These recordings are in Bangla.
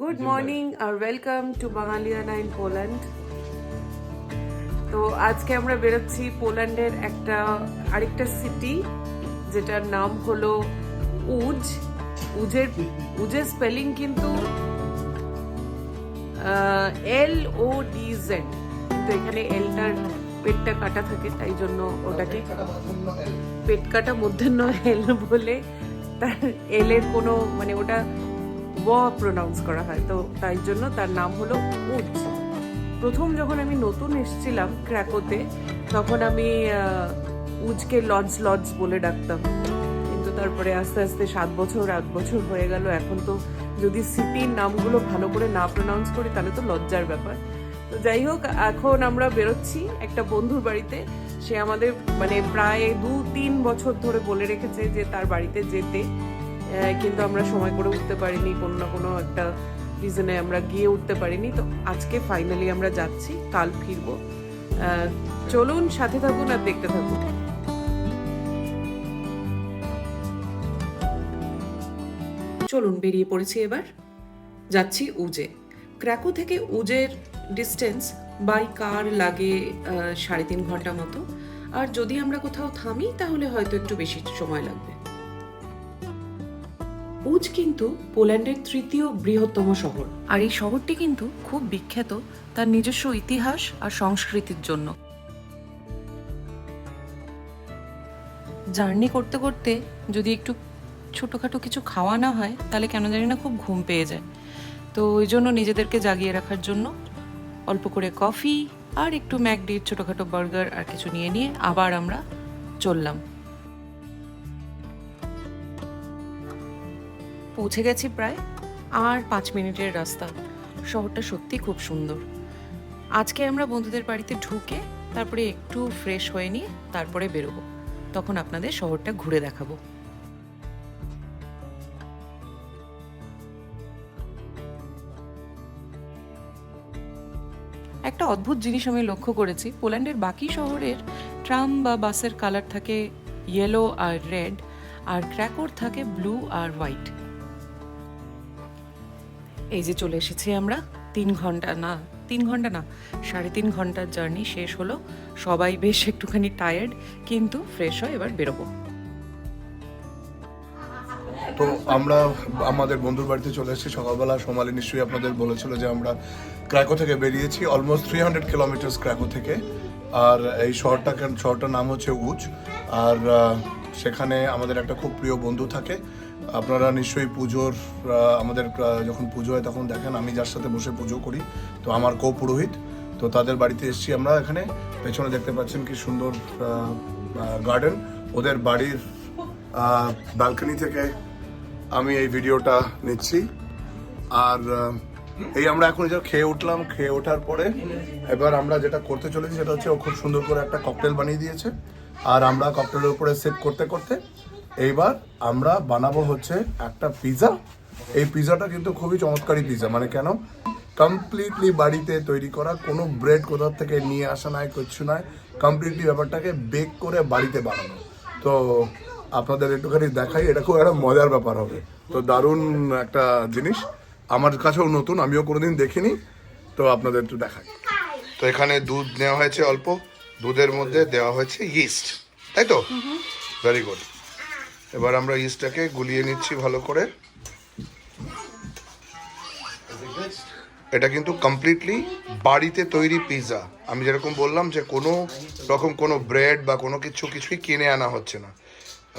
Good morning R welcome to Bangaliana in Poland তো আজকে আমরা বেরোচ্ছি পোল্যান্ডের একটা আরেকটা সিটি যেটার নাম হলো উজ। উজের উজের স্পেলিং কিন্তু এল ও ডি জেড কিন্তু এখানে এলটার পেটটা কাটা থাকে তাই জন্য ওটাকে পেট কাটা মধ্যাহ্ন এল বলে। তার এল এর কোনো মানে ওটা ওয়া প্রোনাউন্স করা হয়। তো তাই জন্য তার নাম হলো উজ। প্রথম যখন আমি নতুন এসেছিলাম ক্র্যাকোতে, তখন আমি উজকে লজ লজ বলে ডাকতাম। কিন্তু তারপরে আস্তে আস্তে সাত বছর, আট বছর হয়ে গেল। এখন তো যদি সিটির নামগুলো ভালো করে না প্রোনাউন্স করি, তাহলে তো লজ্জার ব্যাপার। তো যাই হোক, এখন আমরা বেরোচ্ছি একটা বন্ধুর বাড়িতে। সে আমাদের মানে প্রায় দু তিন বছর ধরে বলে রেখেছে যে তার বাড়িতে যেতে। কিন্তু আমরা সময় করে উঠতে পারিনি, কোনো না কোনো একটা রিজনে আমরা গিয়ে উঠতে পারিনি। তো আজকে ফাইনালি আমরা যাচ্ছি, কাল ফিরবো। চলুন, সাথে থাকুন আর দেখতে থাকুন। চলুন, বেরিয়ে পড়েছি এবার। যাচ্ছি উজে। ক্র্যাকো থেকে উজের ডিস্টেন্স বাই কার লাগে সাড়ে তিন ঘণ্টা মতো। আর যদি আমরা কোথাও থামি, তাহলে হয়তো একটু বেশি সময় লাগবে। উজ কিন্তু পোল্যান্ডের তৃতীয় বৃহত্তম শহর। আর এই শহরটি কিন্তু খুব বিখ্যাত তার নিজস্ব ইতিহাস আর সংস্কৃতির জন্য। জার্নি করতে করতে যদি একটু ছোটোখাটো কিছু খাওয়া না হয়, তাহলে কেন জানি না খুব ঘুম পেয়ে যায়। তো ওই জন্য নিজেদেরকে জাগিয়ে রাখার জন্য অল্প করে কফি আর একটু ম্যাকডির ছোটোখাটো বার্গার আর কিছু নিয়ে নিয়ে আবার আমরা চললাম। পৌঁছে গেছি প্রায় আর পাঁচ মিনিটের রাস্তা। শহরটা সত্যি খুব সুন্দর। আজকে আমরা বন্ধুদের বাড়িতে ঢুকে তারপরে একটু ফ্রেশ হয়ে নিয়ে তারপরে বেরোবো। তখন আপনাদের শহরটা ঘুরে দেখাবো। একটা অদ্ভুত জিনিস আমি লক্ষ্য করেছি। পোল্যান্ডের বাকি শহরের ট্রাম বা বাসের কালার থাকে ইয়েলো আর রেড আর ক্র্যাকোর থাকে ব্লু আর হোয়াইট এই যে চলে এসেছি আমরা, তিন ঘণ্টা, না, তিন ঘণ্টা না, সাড়ে তিন ঘণ্টার জার্নি শেষ হলো। সবাই বেশ একটুখানি টায়ার্ড কিন্তু ফ্রেশ হয়ে এবার বেরোবো। তো আমরা আমাদের বন্ধুর বাড়িতে চলে এসেছি। সকালবেলা সোমালি নিশ্চয়ই আপনাদের বলেছিল যে আমরা ক্র্যাকো থেকে বেরিয়েছি almost three hundred kilometres Krakow থেকে। আর এই শহরটা শহরটার নাম হচ্ছে উচ আর সেখানে আমাদের একটা খুব প্রিয় বন্ধু থাকে আপনারা নিশ্চয়ই পুজোর আমাদের যখন পুজো হয় তখন দেখেন আমি যার সাথে বসে পুজো করি। তো আমার কো পুরোহিত তো তাদের বাড়িতে এসেছি আমরা এখানে। পেছনে দেখতে পাচ্ছেন কি সুন্দর গার্ডেন ওদের বাড়ির ব্যালকনি থেকে আমি এই ভিডিওটা নিচ্ছি। আর এই আমরা এখন যে খেয়ে উঠলাম, খেয়ে ওঠার পরে এবার আমরা যেটা করতে চলেছি সেটা হচ্ছে ও খুব সুন্দর করে একটা ককটেল বানিয়ে দিয়েছে। আর আমরা ককটেলের উপরে সেট করতে করতে এইবার আমরা বানাবো হচ্ছে একটা পিৎজা এই পিৎজাটা কিন্তু খুবই চমৎকারী পিজা মানে কেন? কমপ্লিটলি বাড়িতে তৈরি করা কোনো ব্রেড কোথাও থেকে নিয়ে আসা নয় কিচ্ছু নয় কমপ্লিটলি ব্যাপারটাকে বেক করে বাড়িতে বানানো। তো আপনাদের একটুখানি দেখাই এটা খুব একটা মজার ব্যাপার হবে। তো দারুণ একটা জিনিস। আমার কাছেও নতুন আমিও কোনোদিন দেখিনি। তো আপনাদের একটু দেখাই। তো এখানে দুধ নেওয়া হয়েছে অল্প। দুধের মধ্যে দেওয়া হয়েছে ইস্ট তাই তো? ভেরি গুড এবার আমরা ইস্টটাকে গুলিয়ে নিচ্ছি ভালো করে। এটা কিন্তু কমপ্লিটলি বাড়িতে তৈরি পিৎজা আমি যেরকম বললাম যে কোনো রকম কোনো ব্রেড বা কোনো কিছু কিছুই কিনে আনা হচ্ছে না।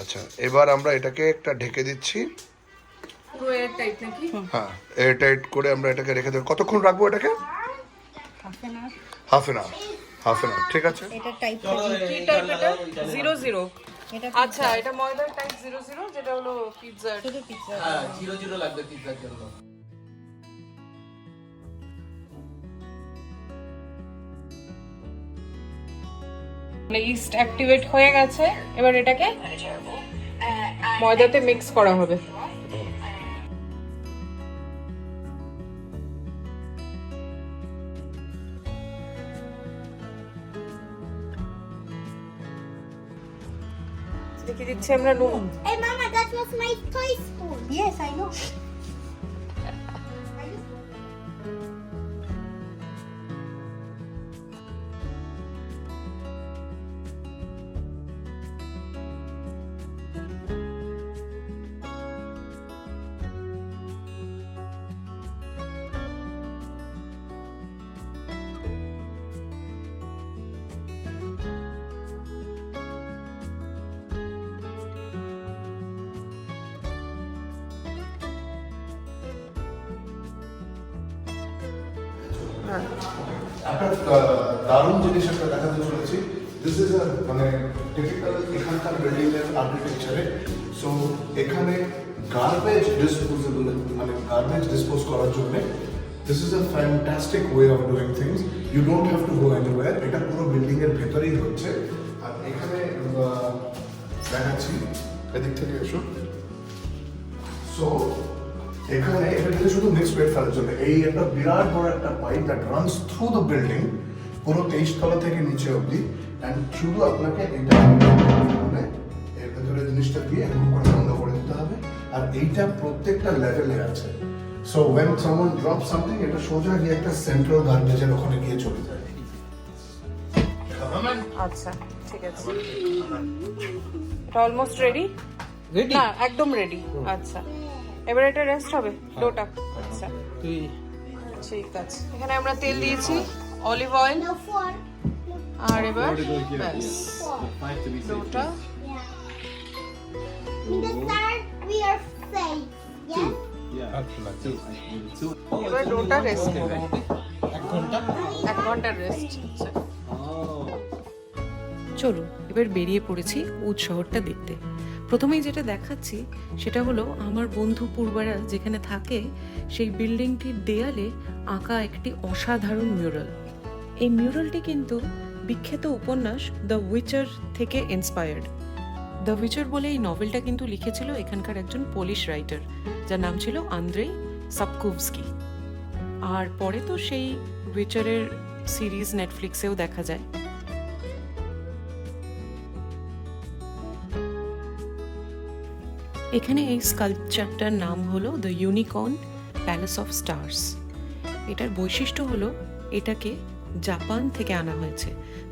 আচ্ছা এবার আমরা এটাকে একটা ঢেকে দিচ্ছি। পুরো এয়ার টাইপ নাকি হ্যাঁ এয়ারটাইট করে আমরা এটাকে রেখে দেবো। কতক্ষণ রাখব এটাকে? Half an hour half an hour ঠিক আছে? এটা টাইপ জিরো জিরো আচ্ছা এটা ময়দার টাইপ জিরো জিরো যেটা হলো পিৎজা শুধু পিৎজা জিরো জিরো লাগবে পিৎজার জন্য। ইস্ট অ্যাক্টিভেট হয়ে গেছে এবার এটাকে ময়দাতে মিক্স করা হবে। দেখিয়ে দিচ্ছি আমরা নুন Hey, Mama, that was my toy spoon. Yes, I know. একটা দারুণ জিনিস একটা দেখাতে চলেছি। দিস ইজ মানে টিপিক্যাল এখানকার বিল্ডিং এর আর্কিটেকচারে সো এখানে গার্বেজ ডিসপোজেবল মানে গার্বেজ ডিসপোজ করার জন্য this is a fantastic way of doing things you don't have to go anywhere এটা পুরো বিল্ডিং এর ভেতরেই হচ্ছে। আর এখানে দেখাচ্ছি। এদিক থেকে এসো। সো এখানে এটা কিন্তু শুধু মিক্স ওয়েট ফেলার জন্য এই একটা বিরাট বড় একটা pipe that runs through the building পুরো তেইশ তলা থেকে নিচে অবধি অ্যান্ড শুধু আপনাকে এটা মানে এর ভেতরে জিনিসটা দিয়ে এরকম করে বন্ধ করে দিতে হবে। আর এইটা প্রত্যেকটা লেভেলে আছে। So when someone drop something এটা সোজা গিয়ে একটা সেন্ট্রাল গার্বেজের ওখানে গিয়ে চলে যায়। আচ্ছা ঠিক আছে। অলমোস্ট রেডি রেডি না একদম রেডি আচ্ছা। এবার এটা রেস্ট হবে ডোটা। আচ্ছা। তুই ঠিক আছে। এখানে আমরা তেল দিয়েছি অলিভ অয়েল আর এবার ব্যাস। ডোটা. Yes? এবার ডোটা রেস্ট নেবে এক ঘণ্টা? এক ঘণ্টার রেস্ট চলো এবার বেরিয়ে পড়েছি উদ শহরটা দেখতে। প্রথমেই যেটা দেখাচ্ছি সেটা হলো আমার বন্ধু পূর্বারা যেখানে থাকে, সেই বিল্ডিংটির দেয়ালে আঁকা একটি অসাধারণ মিউরাল এই মিউরালটি কিন্তু বিখ্যাত উপন্যাস দ্য উইচার থেকে ইন্সপায়ার্ড দ্য উইচার বলে এই নভেলটা কিন্তু লিখেছিল এখানকার একজন পোলিশ রাইটার যার নাম ছিল আন্দ্রে সাপকুভস্কি আর পরে তো সেই উইচারের সিরিজ নেটফ্লিক্সেও দেখা যায়। এখানে এই স্কাল্পচারটার নাম হলো the Unicorn Palace of Stars এটার বৈশিষ্ট্য হলো এটাকে জাপান থেকে আনা হয়েছে।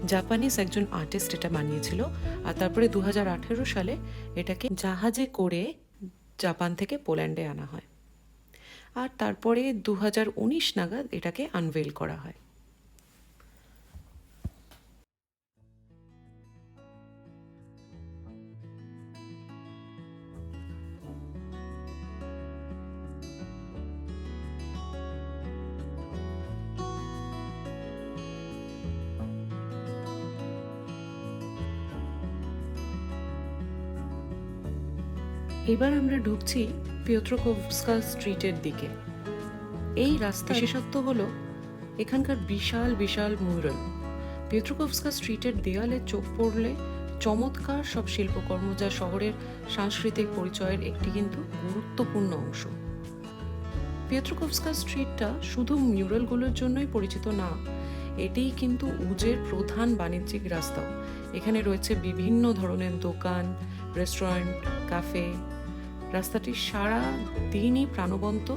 জাপানিজ একজন আর্টিস্ট এটা বানিয়েছিল আর তারপরে দু হাজার আঠেরো সালে এটাকে জাহাজে করে জাপান থেকে পোল্যান্ডে আনা হয়। আর তারপরে দু হাজার উনিশ নাগাদ এটাকে আনভেল করা হয়। এবার আমরা ঢুকছি পিওত্রোকোভস্কা স্ট্রিটের দিকে। এই রাস্তা বিশেষত্ব হলো, এখানকার বিশাল বিশাল মুরাল পিওত্রোকোভস্কা স্ট্রিটের দেয়ালে চোখ পড়লে চমৎকার সব শিল্পকর্ম যা শহরের সাংস্কৃতিক পরিচয়ের একটি কিন্তু গুরুত্বপূর্ণ অংশ। পিওত্রোকোভস্কা স্ট্রিটটা শুধু মিউরালগুলোর জন্যই পরিচিত না, এটিই কিন্তু উজের প্রধান বাণিজ্যিক রাস্তা। এখানে রয়েছে বিভিন্ন ধরনের দোকান, রেস্টুরেন্ট কাফে রাস্তাটি সারা দিনই প্রাণবন্ত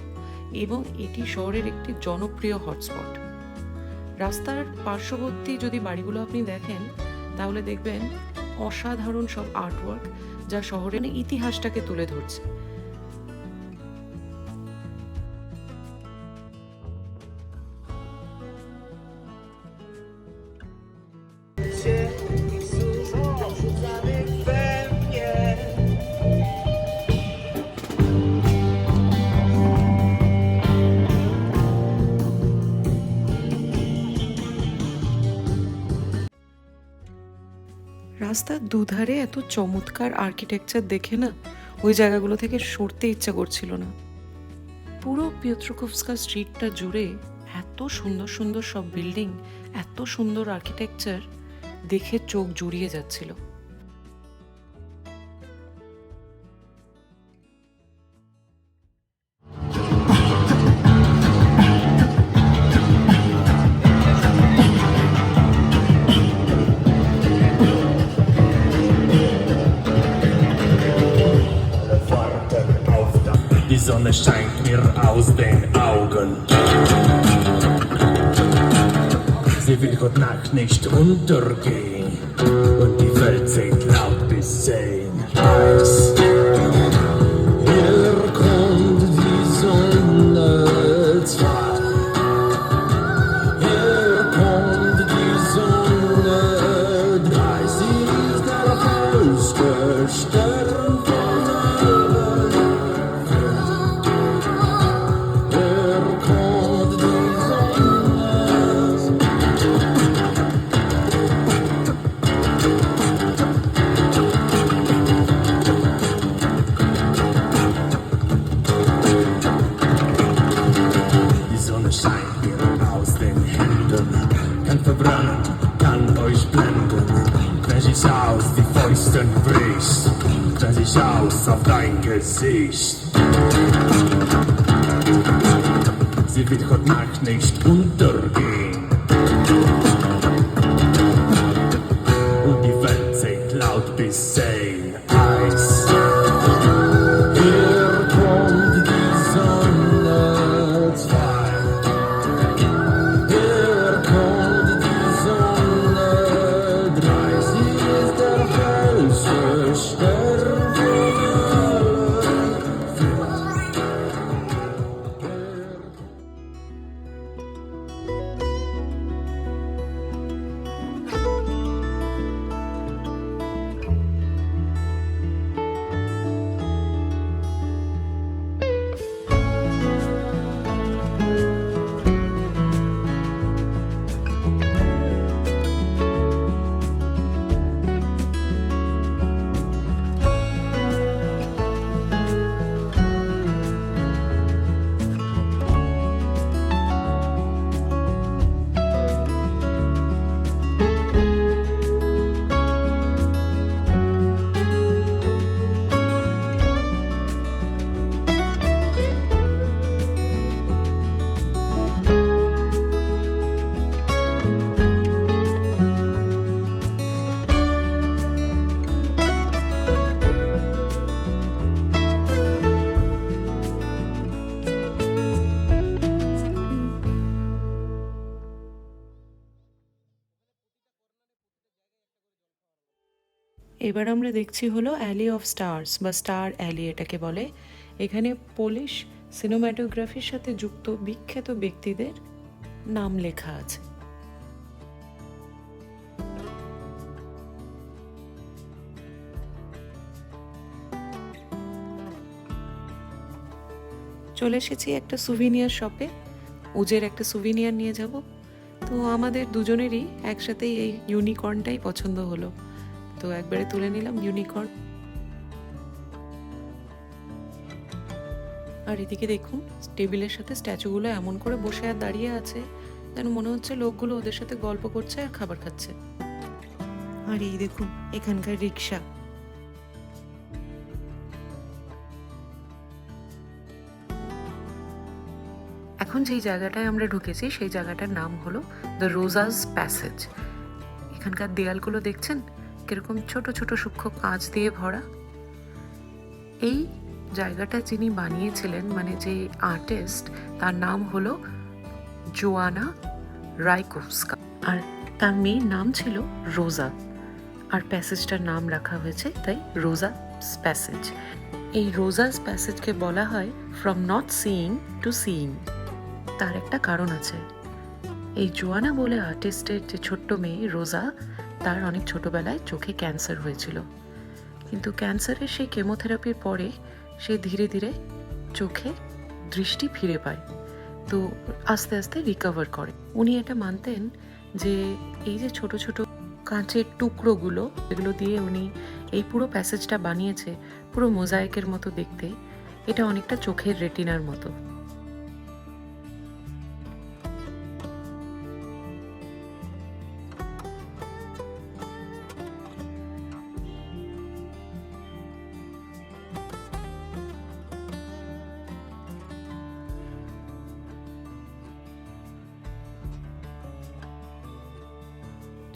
এবং এটি শহরের একটি জনপ্রিয় হটস্পট। রাস্তার পার্শ্ববর্তী যদি বাড়িগুলো আপনি দেখেন, তাহলে দেখবেন অসাধারণ সব আর্টওয়ার্ক যা শহরের ইতিহাসটাকে তুলে ধরছে। রাস্তার দুধারে এত চমৎকার আর্কিটেকচার দেখে না ওই জায়গাগুলো থেকে সরতে ইচ্ছা করছিল না। পুরো পিয়ত্রকোভস্কা স্ট্রিটটা জুড়ে এত সুন্দর সুন্দর সব বিল্ডিং এত সুন্দর আর্কিটেকচার দেখে চোখ জুড়িয়ে যাচ্ছিল। Scheint mir aus den Augen. Sie will heute Nacht nicht untergehen. Und die Welt sieht laut bis zehn. Eins. Splendid, dreh dich aus, die Fäusten brichst, wenn ich aus auf dein Gesicht. Sie wird heute Nacht nicht untergehen. এবার আমরা দেখছি হলো অ্যালি অফ স্টার্স বা স্টার অ্যালি এটাকে বলে। এখানে পোলিশ সিনেমাটোগ্রাফির সাথে যুক্ত বিখ্যাত ব্যক্তিদের নাম লেখা আছে। চলে এসেছি একটা সুভিনিয়ার শপে উজের একটা সুভিনিয়ার নিয়ে যাব। তো আমাদের দুজনেরই একসাথেই এই ইউনিকর্নটাই পছন্দ হলো। তো একবারে তুলে নিলাম ইউনিকর্ন আর এদিকে দেখুন, টেবিলের সাথে স্ট্যাচুগুলো এমন করে বসে আর দাঁড়িয়ে আছে, যেন মনে হচ্ছে লোকগুলো ওদের সাথে গল্প করছে আর খাবার খাচ্ছে। আর এই দেখুন, এখানকার রিক্সা এখন যেই জায়গাটায় আমরা ঢুকেছি, সেই জায়গাটার নাম হলো দ্য রোজাস প্যাসেজ এখানকার দেয়ালগুলো দেখছেন? কীরকম ছোট ছোট সূক্ষ্ম কাঁচ দিয়ে ভরা। এই জায়গাটা যিনি বানিয়েছিলেন মানে যে আর্টিস্ট, তার নাম হলো জোয়ানা রাইকোভস্কা। আর তার মেয়ের নাম ছিল রোজা। আর প্যাসেজটার নাম রাখা হয়েছে তাই রোজা প্যাসেজ। এই রোজাস প্যাসেজকে বলা হয় from not seeing to seeing. তার একটা কারণ আছে। এই জোয়ানা বলে আর্টিস্টের যে ছোট্ট মেয়ে রোজা তার অনেক ছোটবেলায় চোখে ক্যান্সার হয়েছিল। কিন্তু ক্যান্সারের সেই কেমোথেরাপির পরে সে ধীরে ধীরে চোখে দৃষ্টি ফিরে পায়, তো আস্তে আস্তে রিকভার করে। উনি এটা মানতেন যে এই যে ছোট ছোট কাঁচের টুকরোগুলো, এগুলো দিয়ে উনি এই পুরো প্যাসেজটা বানিয়েছে, পুরো মোজাইকের মতো দেখতে, এটা অনেকটা চোখের রেটিনার মতো।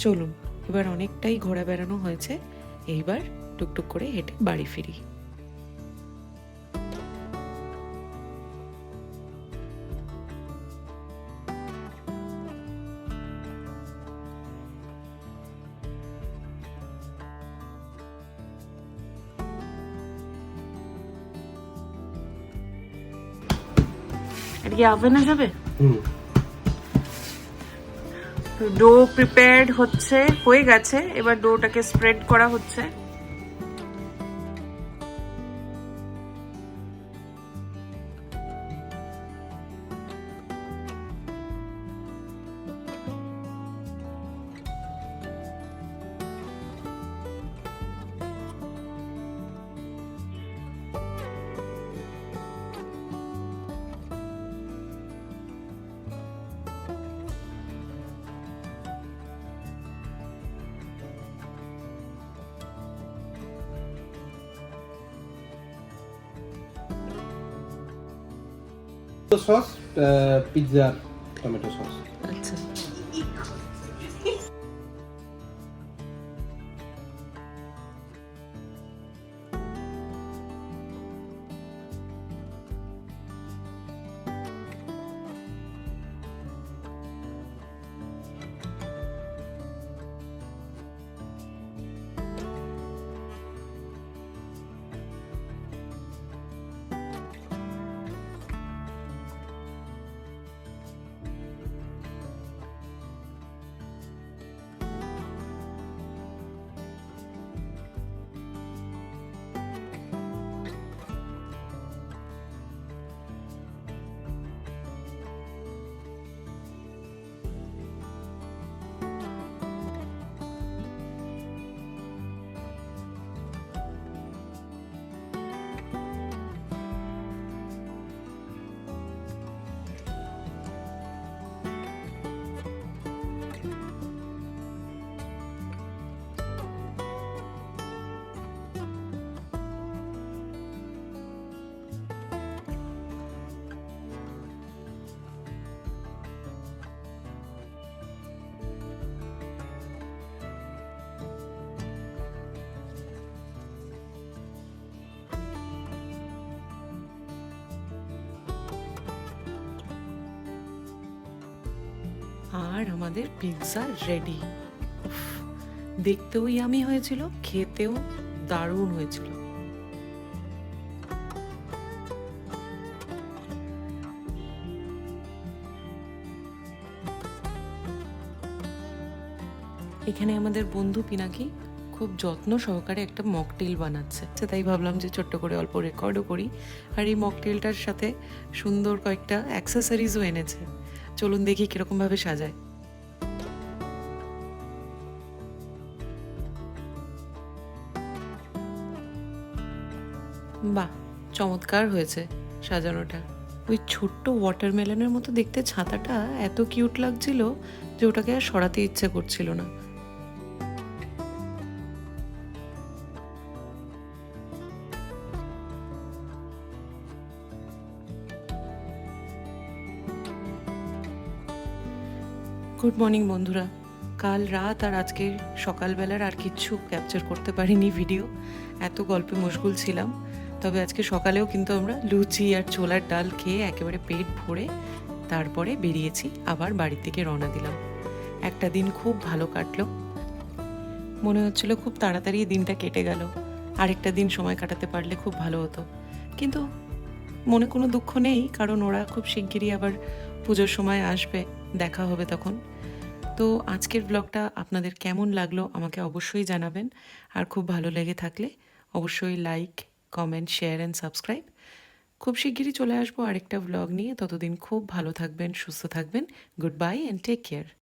চলুন এবার অনেকটাই ঘোরা বেড়ানো হয়েছে। এইবার টুকটুক করে হেঁটে বাড়ি ফিরি। এটা কি আভেনে যাবে? ডো প্রিপেয়ার্ড হচ্ছে হয়ে গেছে এবার ডোটাকে স্প্রেড করা হচ্ছে। সস পিৎজার টমেটো সস আর আমাদের পিৎজা রেডি দেখতেও ইয়ামি হয়েছিল, খেতেও দারুণ হয়েছিল। এখানে আমাদের বন্ধু পিনাকি খুব যত্ন সহকারে একটা মকটেল বানাচ্ছে। তাই ভাবলাম যে ছোট্ট করে অল্প রেকর্ডও করি। আর এই মকটেলটার সাথে সুন্দর কয়েকটা অ্যাক্সেসরিজও এনেছে। চলুন দেখি কিরকমভাবে সাজায়। বাহ, চমৎকার হয়েছে সাজানোটা। ওই ছোট্ট ওয়াটারমেলনের মতো দেখতে ছাতাটা এত কিউট লাগছিল যে ওটাকে আর সরাতে ইচ্ছে করছিল না। গুড মর্নিং বন্ধুরা। কাল রাত আর আজকে সকালবেলার আর কিচ্ছু ক্যাপচার করতে পারিনি ভিডিও এত গল্পে মশগুল ছিলাম। তবে আজকে সকালেও কিন্তু আমরা লুচি আর ছোলার ডাল খেয়ে একেবারে পেট ভরে তারপরে বেরিয়েছি, আবার বাড়ির থেকে রওনা দিলাম। একটা দিন খুব ভালো কাটলো। মনে হচ্ছিল খুব তাড়াতাড়ি দিনটা কেটে গেল। আরেকটা দিন সময় কাটাতে পারলে খুব ভালো হতো। কিন্তু মনে কোনো দুঃখ নেই, কারণ ওরা খুব শিগগিরই আবার পুজোর সময় আসবে, দেখা হবে তখন। তো আজকের ব্লগটা আপনাদের কেমন লাগল আমাকে অবশ্যই জানাবেন। আর খুব ভালো লেগে থাকলে অবশ্যই like comment share and subscribe খুব শিগগিরই চলে আসব আরেকটা ব্লগ নিয়ে। ততদিন খুব ভালো থাকবেন, সুস্থ থাকবেন। Goodbye and take care